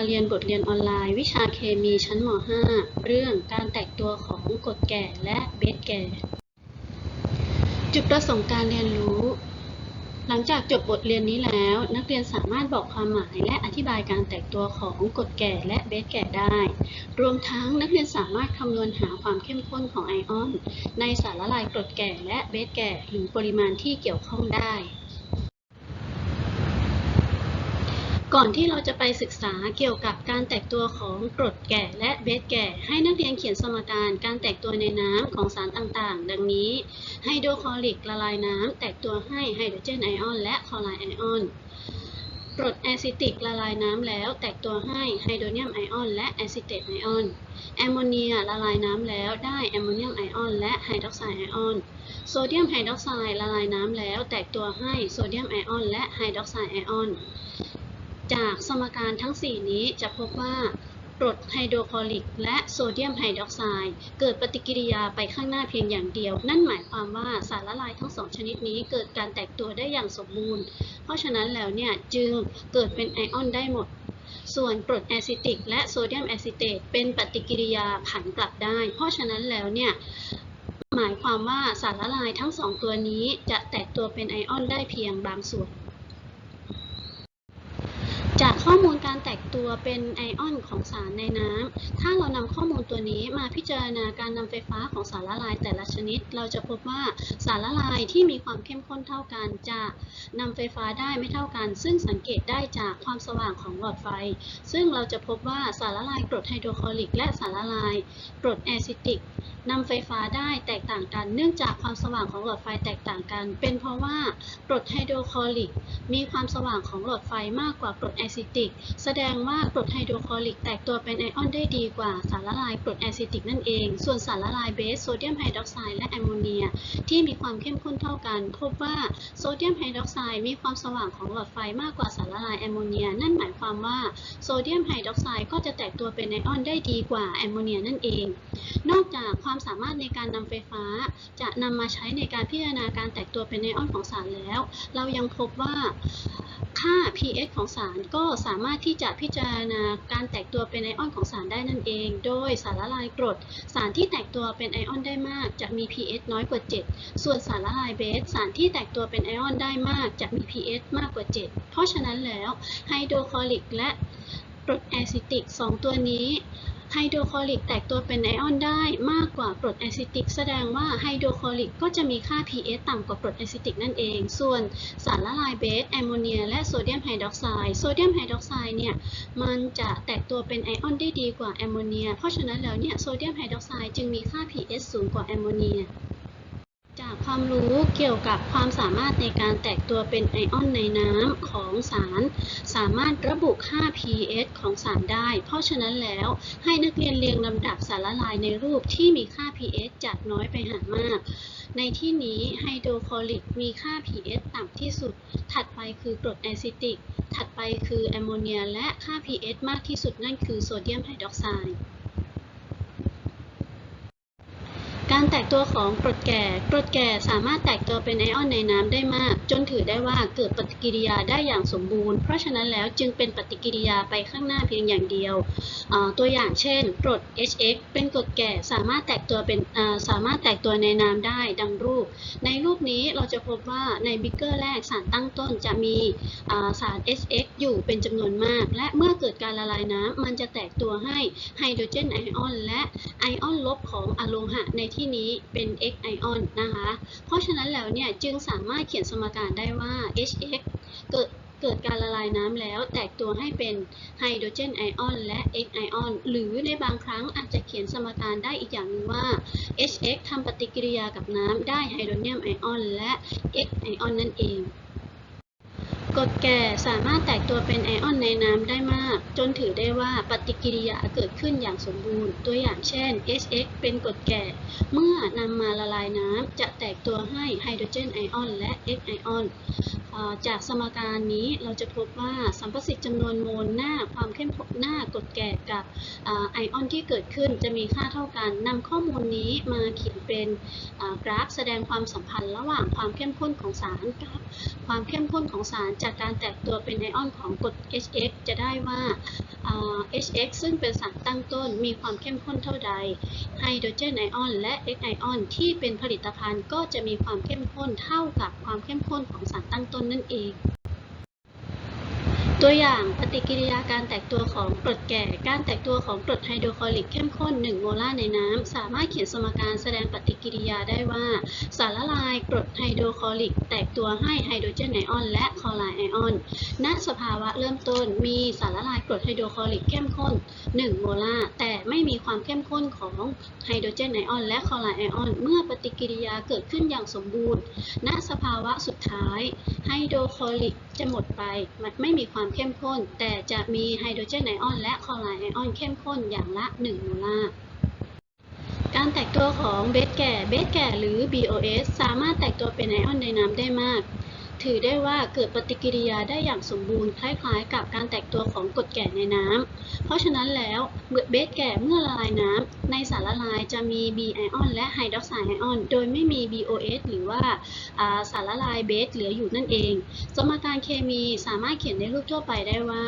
ามาเรียนบทเรียนออนไลน์ วิชาเคมีชั้นม .5 เรื่องการแตกตัวของกรดแก่และเบสแก่ จุดประสงค์การเรียนรู้ หลังจากจบบทเรียนนี้แล้ว นักเรียนสามารถบอกความหมายและอธิบายการแตกตัวของกรดแก่และเบสแก่ได้ รวมทั้งนักเรียนสามารถคำนวณหาความเข้มข้นของไอออน ในสารละลายกรดแก่และเบสแก่หรือปริมาณที่เกี่ยวข้องได้ ก่อนที่เราจะไปศึกษาเกี่ยวกับการแตกตัวของกรดแก่และเบสแก่ ให้นักเรียนเขียนสมการการแตกตัวในน้ำของสารต่างๆ ดังนี้ไฮโดรคลอริกละลายน้ำแตกตัวให้ไฮโดรเจนไอออนและคลอไรด์ไอออนกรดแอซิติกละลายน้ำแล้ว แตกตัวให้ไฮโดรเนียมไอออนและแอซิเตตไอออนแอมโมเนียละลายน้ำแล้วได้แอมโมเนียมไอออนและไฮดรอกไซด์ไอออนโซเดียมไฮดรอกไซด์ละลายน้ำแล้ว แตกตัวให้โซเดียมไอออนและไฮดรอกไซด์ไอออน จากสมการทั้ง 4 นี้จะพบว่ากรดไฮโดรคลอริก และโซเดียมไฮดรอกไซด์เกิดปฏิกิริยาไปข้างหน้าเพียงอย่างเดียว นั่นหมายความว่าสารละลายทั้งสองชนิดนี้เกิดการแตกตัวได้อย่างสมบูรณ์ เพราะฉะนั้นแล้วเนี่ยจึงเกิดเป็นไอออนได้หมด ส่วนกรดแอซิติก และโซเดียมแอซิเตตเป็นปฏิกิริยาผันกลับได้ เพราะฉะนั้นแล้วเนี่ยหมายความว่าสารละลายทั้งสองตัวนี้จะแตกตัวเป็นไอออนได้เพียงบางส่วน จากข้อมูลการแตกตัวเป็นไอออนของสารในน้ำ ถ้าเรานำข้อมูลตัวนี้มาพิจารณาการนำไฟฟ้าของสารละลายแต่ละชนิด เราจะพบว่าสารละลายที่มีความเข้มข้นเท่ากัน จะนำไฟฟ้าได้ไม่เท่ากัน ซึ่งสังเกตได้จากความสว่างของหลอดไฟ ซึ่งเราจะพบว่าสารละลายกรดไฮโดรคลอริก และสารละลายกรดแอซิติกนำไฟฟ้าได้แตกต่างกัน เนื่องจากความสว่างของหลอดไฟแตกต่างกัน เป็นเพราะว่ากรดไฮโดรคลอริก มีความสว่างของหลอดไฟมากกว่ากรดแอซิติก แสดงว่ากรดไฮโดรคลอริกแตกตัวเป็นไอออนได้ดีกว่าสารละลายกรดแอซิติกนั่นเอง ส่วนสารละลายเบสโซเดียมไฮดรอกไซด์และแอมโมเนีย ที่มีความเข้มข้นเท่ากัน พบว่าโซเดียมไฮดรอกไซด์มีความสว่างของหลอดไฟมากกว่าสารละลายแอมโมเนีย นั่นหมายความว่าโซเดียมไฮดรอกไซด์ก็จะ ตัวเป็นไอออนได้ดีกว่าแอมโมเนียนั่นเอง นอกจากความสามารถในการนำไฟฟ้า จะนำมาใช้ในการพิจารณาการแตกตัวเป็นไอออนของสารแล้ว เรายังพบว่าค่า pH ของสารก็สามารถที่จะพิจารณาการแตกตัวเป็นไอออนของสารได้นั่นเอง โดยสารละลายกรด สารที่แตกตัวเป็นไอออนได้มาก จะมี pH น้อยกว่า 7 ส่วนสารละลายเบส สารที่แตกตัวเป็นไอออนได้มาก จะมี pH มากกว่า 7 เพราะฉะนั้นแล้วไฮโดรคลอริกและ กรดแอซิติก 2 ตัวนี้ไฮโดรคลอริกแตกตัวเป็นไอออนได้มากกว่ากรดแอซิติก แสดงว่าไฮโดรคลอริกก็จะมีค่า pH ต่ำกว่ากรดแอซิติกนั่นเอง ส่วนสารละลายเบสแอมโมเนีย และโซเดียมไฮดรอกไซด์โซเดียมไฮดรอกไซด์เนี่ยมันจะแตกตัวเป็นไอออนได้ดีกว่าแอมโมเนีย เพราะฉะนั้นแล้วเนี่ยโซเดียมไฮดรอกไซด์จึงมีค่า pH สูงกว่าแอมโมเนีย จากความรู้เกี่ยวกับความสามารถในการแตกตัวเป็นไอออนในน้ำของสาร สามารถระบุค่า pH ของสารได้ เพราะฉะนั้นแล้วให้นักเรียนเรียงลำดับสารละลายในรูปที่มีค่า pH จากน้อยไปหามาก ในที่นี้ไฮโดรคลอริกมีค่า pH ต่ำที่สุด ถัดไปคือกรดแอซิติก ถัดไปคือแอมโมเนีย และค่า pH มากที่สุดนั่นคือโซเดียมไฮดรอกไซด์ การแตกตัวของกรดแก่กรดแก่สามารถแตกตัวเป็นไอออนในน้ำได้มาก จนถือได้ว่าเกิดปฏิกิริยาได้อย่างสมบูรณ์ เพราะฉะนั้นแล้วจึงเป็นปฏิกิริยาไปข้างหน้าเพียงอย่างเดียว ตัวอย่างเช่นกรด HX เป็นกรดแก่สามารถแตกตัวเป็นสามารถแตกตัวในน้ำได้ดังรูป ในรูปนี้เราจะพบว่าในบิ๊กเกอร์แรกสารตั้งต้นจะมีสาร HX อยู่เป็นจำนวนมาก และเมื่อเกิดการละลายน้ำมันจะแตกตัวให้ไฮโดรเจนไอออนและไอออนลบของอะโลหะในที่นี้เป็น X ไอออนนะคะ เพราะฉะนั้นแล้วเนี่ยจึงสามารถเขียนสมการได้ว่า HX เกิดเกิดการละลายน้ำแล้วแตกตัวให้เป็นไฮโดรเจนไอออนและ X ไอออนหรือในบางครั้งอาจจะเขียนสมการได้อีกอย่างหนึ่งว่า HX ทำปฏิกิริยากับน้ำได้ไฮโดรเนียมไอออนและ X ไอออนนั่นเอง กรดแก่สามารถแตกตัวเป็นไอออนในน้ำได้มาก จนถือได้ว่าปฏิกิริยาเกิดขึ้นอย่างสมบูรณ์ ตัวอย่างเช่น HX เป็นกรดแก่ เมื่อนำมาละลายน้ำจะแตกตัวให้ไฮโดรเจนไอออนและ X ไอออนจากสมการนี้เราจะพบว่าสัมประสิทธิ์จำนวนโมลหน้าความเข้มข้นหน้ากรดแก่กับอไอออนที่เกิดขึ้นจะมีค่าเท่ากันนำข้อมูลนี้มาเขียนเป็นกราฟแสดงความสัมพันธ์ระหว่างความเข้มข้นของสารกับความเข้มข้นของสารจากการแตกตัวเป็นไอออนของกรด HX จะได้ว่าอ่า HX ซึ่งเป็นสารตั้งต้นมีความเข้มข้นเท่าใด ไฮโดรเจนไอออนและ X ไอออนที่เป็นผลิตภัณฑ์ก็จะมีความเข้มข้นเท่ากับความเข้มข้นของสารตั้งต้นนั่นเอง ตัวอย่างปฏิกิริยาการแตกตัวของกรดแก่ การแตกตัวของกรดไฮโดรคลอริกเข้มข้น 1 โมลาร์ในน้ำ สามารถเขียนสมการแสดงปฏิกิริยาได้ว่า สารละลายกรดไฮโดรคลอริก แตกตัวให้ไฮโดรเจนไอออน และคลอไรด์ไอออน ณ สภาวะเริ่มต้นมีสารละลายกรดไฮโดรคลอริกเข้มข้น 1 โมลาร์ แต่ไม่มีความเข้มข้นของไฮโดรเจนไอออน และคลอไรด์ไอออน เมื่อปฏิกิริยาเกิดขึ้นอย่างสมบูรณ์ ณ สภาวะสุดท้ายไฮโดรคลอริกจะหมดไปไม่มีความเข้มข้น แต่จะมีไฮโดรเจนไอออนและคลอไรด์ไอออนเข้มข้นอย่างละ 1 โมลาร์การแตกตัวของเบสแก่ เบสแก่หรือ BOS สามารถแตกตัวเป็นไอออนในน้ำได้มาก ถือได้ว่าเกิดปฏิกิริยาได้อย่างสมบูรณ์คล้ายๆ กับการแตกตัวของกรดแก่ในน้ำ เพราะฉะนั้นแล้วเบสแก่เมื่อละลายน้ำในสารละลายจะมี B ไอออนและไฮดรอกไซด์ไอออนโดยไม่มี BOS หรือว่าสารละลายเบสเหลืออยู่นั่นเอง สมการเคมีสามารถเขียนในรูปทั่วไปได้ว่า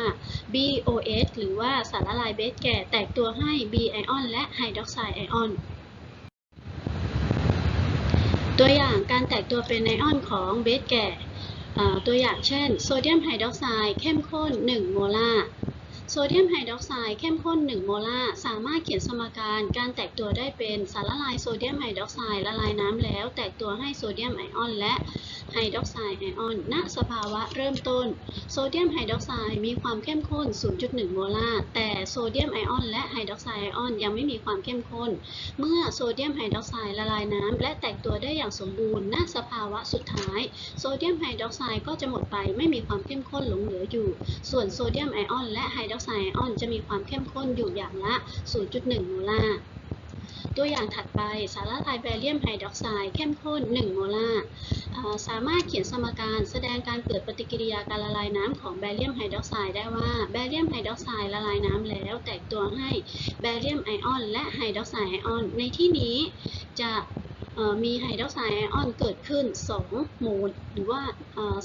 BOS หรือว่าสารละลายเบสแก่แตกตัวให้ B ไอออนและไฮดรอกไซด์ไอออนตัวอย่างการแตกตัวเป็นไอออนของเบสแก่ ตัวอย่างเช่น โซเดียมไฮดรอกไซด์เข้มข้น 1 โมลาร์โซเดียมไฮดรอกไซด์เข้มข้น 1 โมลาร์สามารถเขียนสมการการแตกตัวได้เป็นสารละลายโซเดียมไฮดรอกไซด์ละลายน้ำแล้ว แตกตัวให้โซเดียมไอออน และไฮดรอกไซด์ไอออน ณ สภาวะเริ่มต้น โซเดียมไฮดรอกไซด์มีความเข้มข้น 0.1 โมลาร์ แต่โซเดียมไอออนและไฮดรอกไซด์ไอออนยังไม่มีความเข้มข้น เมื่อโซเดียมไฮดรอกไซด์ละลายน้ำและแตกตัวได้อย่างสมบูรณ์ ณ สภาวะสุดท้าย โซเดียมไฮดรอกไซด์ก็จะหมดไป ไม่มีความเข้มข้นหลงเหลืออยู่ ส่วนโซเดียมไอออนและไฮดรอกไซด์ไอออนจะมีความเข้มข้นอยู่อย่างละ 0.1 โมลาร์ ตัวอย่างถัดไปสารละลายแบเรียมไฮดรอกไซด์เข้มข้น 1 โมลาร์สามารถเขียนสมการแสดงการเกิดปฏิกิริยาการละลายน้ำของแบเรียมไฮดรอกไซด์ได้ว่าแบเรียมไฮดรอกไซด์ละลายน้ำแล้ว แตกตัวให้แบเรียมไอออน และไฮดรอกไซด์ไอออน ในที่นี้จะ มีไฮดรอกไซด์ไอออนเกิดขึ้น 2 โมล หรือว่า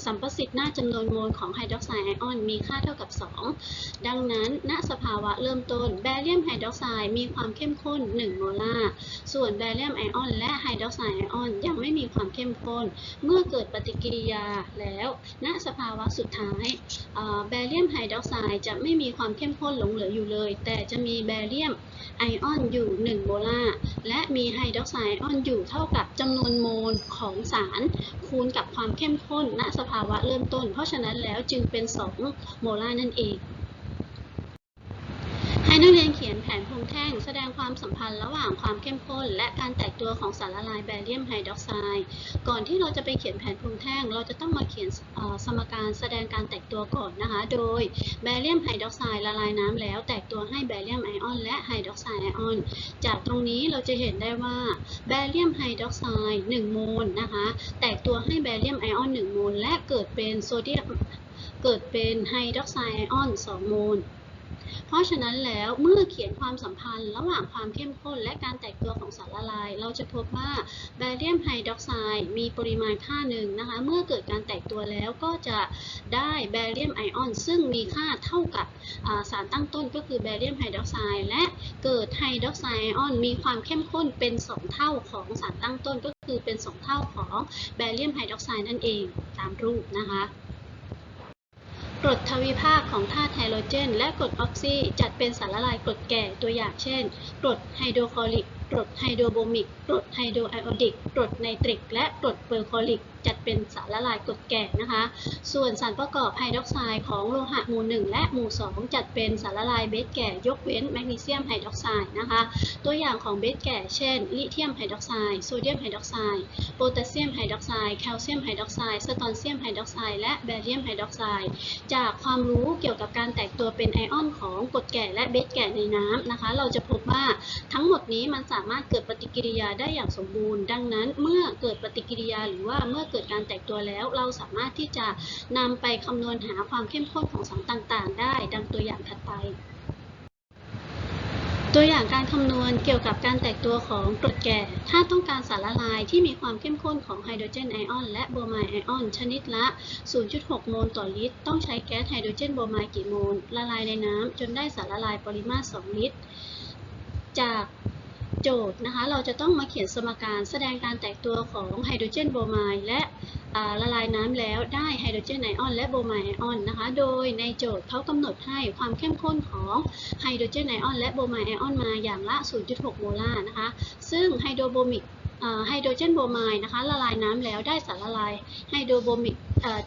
สัมประสิทธิ์หน้าจำนวนโมลของไฮดรอกไซด์ไอออนมีค่าเท่ากับ 2 ดังนั้นณสภาวะเริ่มต้นแบเรียมไฮดรอกไซด์มีความเข้มข้น 1 โมลาร์ ส่วนแบเรียมไอออนและไฮดรอกไซด์ไอออนยังไม่มีความเข้มข้น เมื่อเกิดปฏิกิริยาแล้ว ณสภาวะสุดท้ายแบเรียมไฮดรอกไซด์จะไม่มีความเข้มข้นหลงเหลืออยู่เลย แต่จะมีแบเรียมไอออนอยู่ 1 โมลาร์ และมีไฮดรอกไซด์ไอออนอยู่เท่ากับจำนวนโมลของสารคูณกับความเข้มข้นณสภาวะเริ่มต้น เพราะฉะนั้นแล้วจึงเป็น 2 โมลาร์นั่นเอง นักเรียนเขียนแผนภูมิแท่งแสดงความสัมพันธ์ระหว่างความเข้มข้น และการแตกตัวของสารละลายแบเรียมไฮดรอกไซด์ ก่อนที่เราจะไปเขียนแผนภูมิแท่ง เราจะต้องมาเขียนสมการแสดงการแตกตัวก่อนนะคะ โดยแบเรียมไฮดรอกไซด์ละลายน้ำแล้ว แตกตัวให้แบเรียมไอออนและไฮดรอกไซด์ไอออน จากตรงนี้เราจะเห็นได้ว่าแบเรียมไฮดรอกไซด์1โมลนะคะ แตกตัวให้แบเรียมไอออน1โมลและเกิดเป็นโซเดียม เกิดเป็นไฮดรอกไซด์ไอออน2โมล เพราะฉะนั้นแล้วเมื่อเขียนความสัมพันธ์ ระหว่างความเข้มข้นและการแตกตัวของสารละลาย เราจะพบว่าแบเรียมไฮดรอกไซด์มีปริมาณค่าหนึ่งนะคะ เมื่อเกิดการแตกตัวแล้วก็จะได้แบเรียมไอออน ซึ่งมีค่าเท่ากับสารตั้งต้นก็คือแบเรียมไฮดรอกไซด์และเกิดไฮดรอกไซด์ไอออนมีความเข้มข้นเป็น 2 เท่าของสารตั้งต้นก็คือเป็น 2 เท่าของแบเรียมไฮดรอกไซด์นั่นเองตามรูปนะคะ กรดทวิภาคของธาตุไฮโดรเจน และกรดออกซิจัดเป็นสารละลายกรดแก่ตัวอย่างเช่น กรดไฮโดรคลอริก กรดไฮโดรโบมิก กรดไฮโดรไอออดิก กรดไนตริก และกรดเปอร์คลอริกจัดเป็นสารละลายกรดแก่นะคะ ส่วนสารประกอบไฮดรอกไซด์ของโลหะหมู่ 1 และหมู่ 2 จัดเป็นสารละลายเบสแก่ยกเว้นแมกนีเซียมไฮดรอกไซด์นะคะ ตัวอย่างของเบสแก่เช่น ลิเธียมไฮดรอกไซด์โซเดียมไฮดรอกไซด์โพแทสเซียมไฮดรอกไซด์แคลเซียมไฮดรอกไซด์สตอนเซียมไฮดรอกไซด์และแบเรียมไฮดรอกไซด์จากความรู้เกี่ยวกับการแตกตัวเป็นไอออนของกรดแก่และเบสแก่ในน้ำนะคะ เราจะพบว่าทั้งหมดนี้มันสามารถเกิดปฏิกิริยาได้อย่างสมบูรณ์ ดังนั้นเมื่อเกิดปฏิกิริยาหรือว่าเมื่อเกิดการแตกตัวแล้ว เราสามารถที่จะนำไปคำนวณหาความเข้มข้นของสารต่างๆ ได้ ดังตัวอย่างถัดไปตัวอย่างการคำนวณเกี่ยวกับการแตกตัวของกรดแก่ ถ้าต้องการสารละลายที่มีความเข้มข้นของไฮโดรเจนไอออนและโบรไมไอออนชนิดละ 0.6 โมลต่อลิตร ต้องใช้แก๊สไฮโดรเจนโบรไมกี่โมล ละลายในน้ำจนได้สารละลายปริมาตร 2 ลิตร จาก โจทย์นะคะ เราจะต้องมาเขียนสมการแสดงการแตกตัวของไฮโดรเจนโบรไมด์และละลายน้ำแล้วได้ไฮโดรเจนไอออนและโบรไมด์ไอออนนะคะ โดยในโจทย์เขากำหนดให้ความเข้มข้นของไฮโดรเจนไอออนและโบรไมด์ไอออนมาอย่างละ 0.6 โมลาร์นะคะ ซึ่งไฮโดรโบมิก ไฮโดรเจนโบรไมด์นะคะละลายน้ำแล้วได้สารละลายไฮโดรโบมิก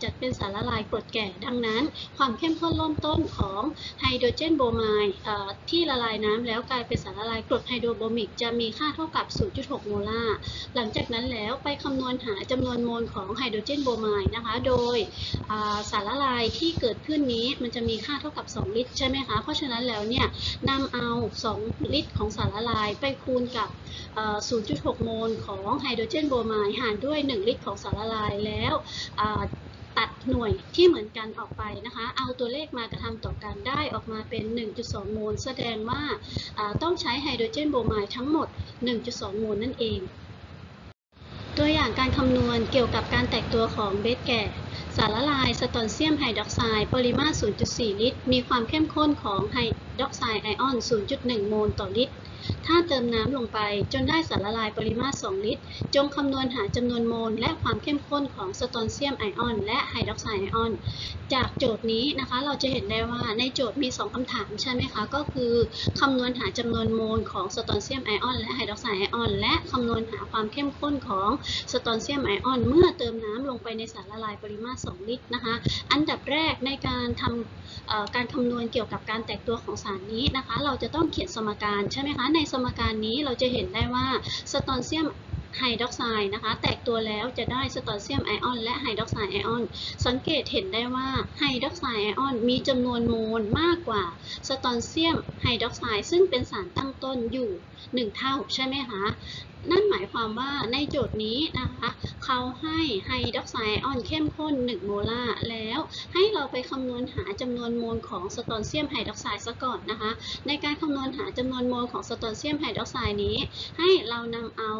จัดเป็นสารละลายกรดแก่ ดังนั้น ความเข้มข้นเริ่มต้นของไฮโดรเจนโบรไมด์ที่ละลายน้ำแล้วกลายเป็นสารละลายกรดไฮโดรโบมิกจะมีค่าเท่ากับ 0.6 โมลาร์หลังจากนั้นแล้วไปคำนวณหาจำนวนโมลของไฮโดรเจนโบรไมด์นะคะ โดยสารละลายที่เกิดขึ้นนี้มันจะมีค่าเท่ากับ 2 ลิตรใช่ไหมคะ เพราะฉะนั้นแล้วเนี่ยนำเอา 2 ลิตรของสารละลายไปคูณกับ 0.6 โมลของไฮโดรเจนโบรไมด์หารด้วย 1 ลิตรของสารละลายแล้วตัดหน่วยที่เหมือนกันออกไปนะคะ เอาตัวเลขมากระทำต่อกันได้ออกมาเป็น 1.2 โมล แสดงว่าอ่าต้องใช้ไฮโดรเจนโบรไมด์ทั้งหมด 1.2 โมลนั่นเอง ตัวอย่างการคำนวณเกี่ยวกับการแตกตัวของเบสแก่สารละลายสตอนเซียมไฮดรอกไซด์ปริมาตร 0.4 ลิตร มีความเข้มข้นของไฮดรอกไซด์ไอออน 0.1 โมลต่อลิตร ถ้าเติมน้ำลงไปจนได้สารละลายปริมาตร 2 ลิตร จงคำนวณหาจำนวนโมล และความเข้มข้นของสโตนเซียมไอออน และไฮดรอกไซด์ไอออน จากโจทย์นี้นะคะเราจะเห็นได้ว่าในโจทย์มี 2คำถามใช่ไหมคะ ก็คือคำนวณหาจำนวนโมลของสโตนเซียมไอออน และไฮดรอกไซด์ไอออน และคำนวณหาความเข้มข้นของสโตนเซียมไอออน เมื่อเติมน้ำลงไปในสารละลายปริมาตร 2 ลิตรนะคะอันดับแรกในการทำการคำนวณเกี่ยวกับการแตกตัวของสารนี้นะคะ เราจะต้องเขียนสมการใช่ไหมคะในสมการนี้เราจะเห็นได้ว่าสตอนเซียมไฮดรอกไซด์นะคะ แตกตัวแล้วจะได้สตอนเซียมไอออนและไฮดรอกไซด์ไอออน สังเกตเห็นได้ว่าไฮดรอกไซด์ไอออนมีจำนวนโมลมากกว่าสตอนเซียมไฮดรอกไซด์ซึ่งเป็นสารตั้งต้นอยู่ 1 เท่าใช่ไหมคะ นั่นหมายความว่าในโจทย์นี้นะคะเขาให้ไฮดรอกไซด์อออนเข้มข้น 1 โมลาร์แล้วให้เราไปคำนวณหาจำนวนโมลของสตอนเซียมไฮดรอกไซด์ซะก่อนนะคะ ในการคำนวณหาจำนวนโมลของสตอนเซียมไฮดรอกไซด์นี้ ให้เรานำเอา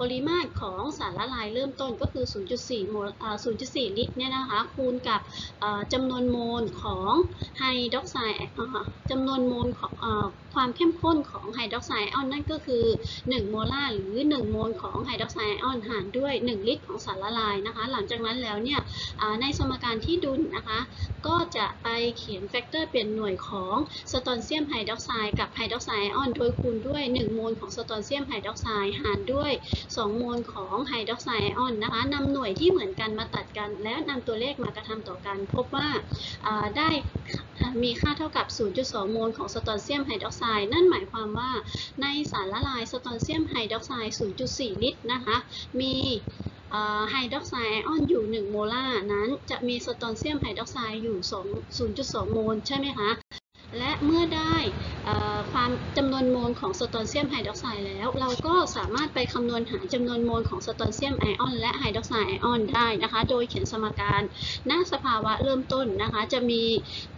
ปริมาตรของสารละลายเริ่มต้นก็คือ 0.4 โมลอ่า0.4 ลิตรเนี่ยนะคะคูณกับจำนวนโมลของไฮดรอกไซด์จำนวนโมลของความเข้มข้นของไฮดรอกไซด์อออนนั่นก็คือ 1 โมลาร์หรือ1 โมลของไฮดรอกไซด์ไอออนหารด้วย 1 ลิตรของสารละลายนะคะ หลังจากนั้นแล้วเนี่ยในสมการที่ดุลนะคะ ก็จะไปเขียนแฟกเตอร์เปลี่ยนหน่วยของสตอนเซียมไฮดรอกไซด์กับไฮดรอกไซด์ไอออน โดยคูณด้วย 1 โมลของสตอนเซียมไฮดรอกไซด์หารด้วย 2 โมลของไฮดรอกไซด์ไอออนนะคะนำหน่วยที่เหมือนกันมาตัดกัน แล้วนำตัวเลขมากระทำต่อกัน พบว่าอ่าได้มีค่าเท่ากับ 0.2 โมลของสตอนเซียมไฮดรอกไซด์นั่นหมายความว่าในสารละลายสตอนเซียมไฮดรอกไซด์0.4 ลิตรนะคะ มีไฮดรอกไซด์ไอออนอยู่ 1 โมลาร์นั้นจะมีสโตนเซียมไฮดรอกไซด์อยู่2 0.2 โมล ใช่ไหมคะ และเมื่อได้ความจำนวนโมลของสโตนเซียมไฮดรอกไซด์แล้ว เราก็สามารถไปคำนวณหาจำนวนโมลของสโตนเซียมไอออนและไฮดรอกไซด์ไอออนได้นะคะ โดยเขียนสมการณสภาวะเริ่มต้นนะคะ จะมี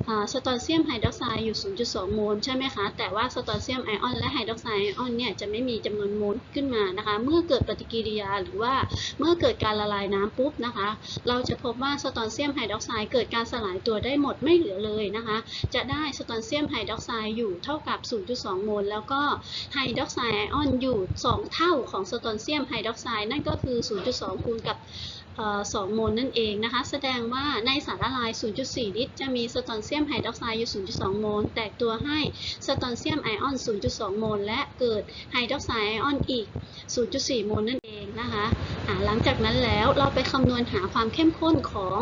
อ่าสตนเซียมไฮดรอกไซด์อยู่ 0.2 โมลใช่ไหมคะ แต่ว่าสโตนเซียมไอออนและไฮดรอกไซด์ไอออนเนี่ยจะไม่มีจำนวนโมลขึ้นมานะคะ เมื่อเกิดปฏิกิริยาหรือว่าเมื่อเกิดการละลายน้ำปุ๊บนะคะ เราจะพบว่าสโตนเซียมไฮดรอกไซด์เกิดการสลายตัวได้หมดไม่เหลือเลยนะคะ จะได้สตนเซียมไฮดรอกไซด์อยู่เท่ากับ 0.2 โมล แล้วก็ไฮดรอกไซด์ไอออนอยู่ 2 เท่าของสตนเซียมไฮดรอกไซด์นั่นก็คือ 0.2 คูณกับ เอ่อ2โมลนั่นเองนะคะ แสดงว่าในสารละลาย 0.4 ลิตร จะมีสตอนเซียมไฮดรอกไซด์อยู่ 0.2 โมล แตกตัวให้สตอนเซียมไอออน 0.2 โมล และเกิดไฮดรอกไซด์ไอออนอีก 0.4 โมลนั่นเองนะคะหลังจากนั้นแล้วเราไปคำนวณหาความเข้มข้นของ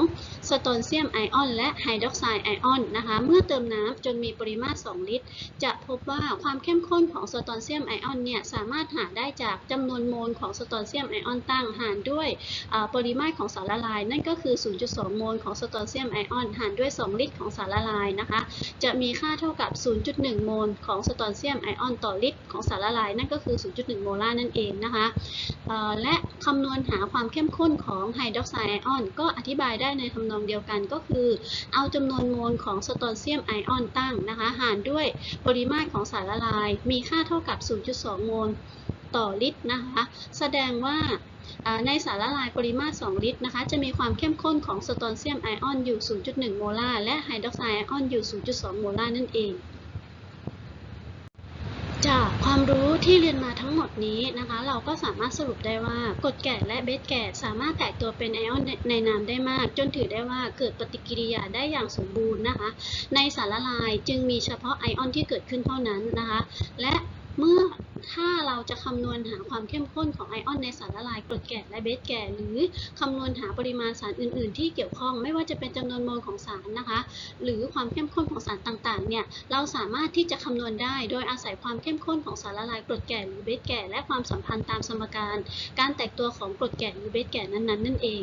สตอนเซียมไอออน และไฮดรอกไซด์ไอออนนะคะ เมื่อเติมน้ำจนมีปริมาตร 2 ลิตร จะพบว่าความเข้มข้นของสตอนเซียมไอออนเนี่ยสามารถหาได้จากจำนวนโมลของสตอนเซียมไอออนตั้งหารด้วยปริมาตรของสารละลาย นั่นก็คือ 0.2 โมลของโตรเซียมไอออนหารด้วย 2 ลิตรของสารละลายนะคะ จะมีค่าเท่ากับ 0.1 โมลของโตรเซียมไอออนต่อลิตรของสารละลาย นั่นก็คือ 0.1 โมลาร์นั่นเองนะคะและคำนวณหาความเข้มข้นของไฮดรอกไซด์ไอออนก็อธิบายได้ในทำนองเดียวกันก็คือ เอาจำนวนโมลของโตรเซียมไอออนตั้งนะคะ หารด้วยปริมาตรของสารละลาย มีค่าเท่ากับ 0.2 โมลต่อลิตรนะคะ แสดงว่า ในสารละลายปริมาตร 2 ลิตรนะคะ จะมีความเข้มข้นของสโตรเซียมไอออนอยู่ 0.1 โมลาร์และไฮดรอกไซด์ไอออนอยู่ 0.2 โมลาร์นั่นเอง จากความรู้ที่เรียนมาทั้งหมดนี้นะคะ เราก็สามารถสรุปได้ว่ากรดแก่และเบสแก่สามารถแตกตัวเป็นไอออนในน้ำได้มาก จนถือได้ว่าเกิดปฏิกิริยาได้อย่างสมบูรณ์นะคะ ในสารละลายจึงมีเฉพาะไอออนที่เกิดขึ้นเท่านั้นนะคะ และ เมื่อถ้าเราจะคำนวณหาความเข้มข้นของไอออนในสารละลายกรดแก่และเบสแก่ หรือคำนวณหาปริมาณสารอื่น ๆ ที่เกี่ยวข้องไม่ว่าจะเป็นจำนวนโมลของสารนะคะ หรือความเข้มข้นของสารต่าง ๆ เนี่ย เราสามารถที่จะคำนวณได้โดยอาศัยความเข้มข้นของสารละลายกรดแก่หรือเบสแก่ และความสัมพันธ์ตามสมการ การแตกตัวของกรดแก่หรือเบสแก่นั้น ๆ นั่นเอง